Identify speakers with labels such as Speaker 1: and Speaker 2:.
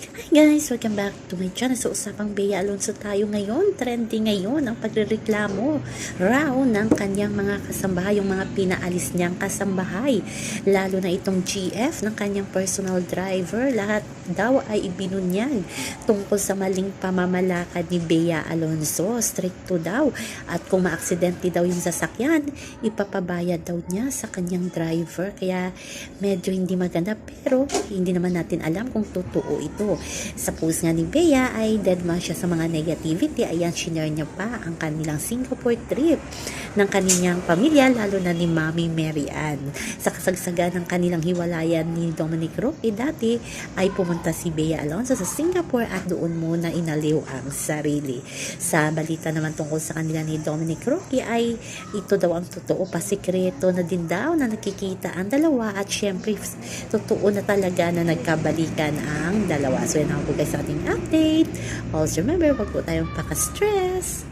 Speaker 1: Hi guys! Welcome back to my channel. Sa usapang Bea Alonso tayo ngayon. Trending ngayon ang pagrereklamo raw ng kanyang mga kasambahay, yung mga pinaalis niyang kasambahay. Lalo na itong GF ng kanyang personal driver. Lahat daw ay ibinunyag tungkol sa maling pamamalakad ni Bea Alonso. Stricto daw. At kung maaksidente daw yung sasakyan, ipapabayad daw niya sa kanyang driver. Kaya medyo hindi maganda. Pero hindi naman natin alam kung totoo ito. Sa post nga ni Bea ay dead man siya sa mga negativity. Ayan, shinare niya pa ang kanilang Singapore trip ng kanilang pamilya, lalo na ni Mami Mary Ann. Sa kasagsagan ng kanilang hiwalayan ni Dominic Roque, dati ay pumunta si Bea Alonso sa Singapore at doon muna inaliw ang sarili. Sa balita naman tungkol sa kanila ni Dominic Roque ay ito daw ang totoo pa sikreto na din daw na nakikita ang dalawa at syempre totoo na talaga na nagkabalikan ang dalawa. So yan ako guys sa ating update. Also remember, wag po tayong paka-stress.